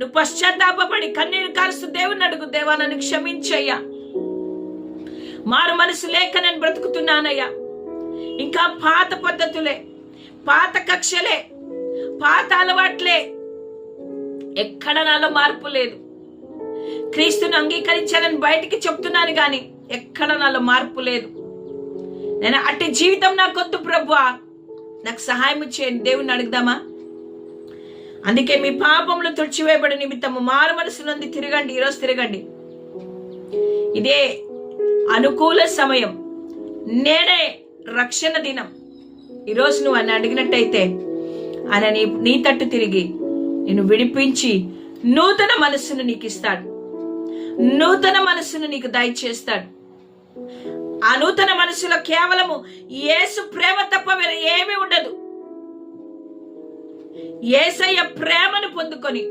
నువ్వు పశ్చాత్తాపడి కన్నీరు కారుస్తూ దేవుని అడుగు దేవా నన్ను క్షమించయ్యా. మారు మనసు లేక నేను బ్రతుకుతున్నానయ్యా. ఇంకా పాత పద్ధతులే పాత కక్షలే పాత అలవాట్లే. ఎక్కడ నాలో మార్పు లేదు. క్రీస్తుని అంగీకరించాలని బయటికి చెప్తున్నాను కానీ ఎక్కడ నాలో మార్పు లేదు. నేను అట్టి జీవితం నాకొద్దు ప్రభువా. నాకు సహాయం చేయండి. దేవుణ్ణి అడుగుదామా? అందుకే మీ పాపములు తుడిచివేయబడి నిమిత్తము మారు మనసు తిరగండి ఈరోజు తిరగండి. ఇదే అనుకూల సమయం నేడే రక్షణ దినం. ఈరోజు నువ్వు అని అడిగినట్టయితే ఆయన నీ నీ తట్టు తిరిగి నిన్ను విడిపించి నూతన మనస్సును నీకు ఇస్తాడు. నూతన మనస్సును నీకు దయచేస్తాడు. ఆ నూతన మనసులో కేవలము యేసు ప్రేమ తప్ప వేరే ఏమీ ఉండదు. ఏసయ్య ప్రేమను పొందుకొని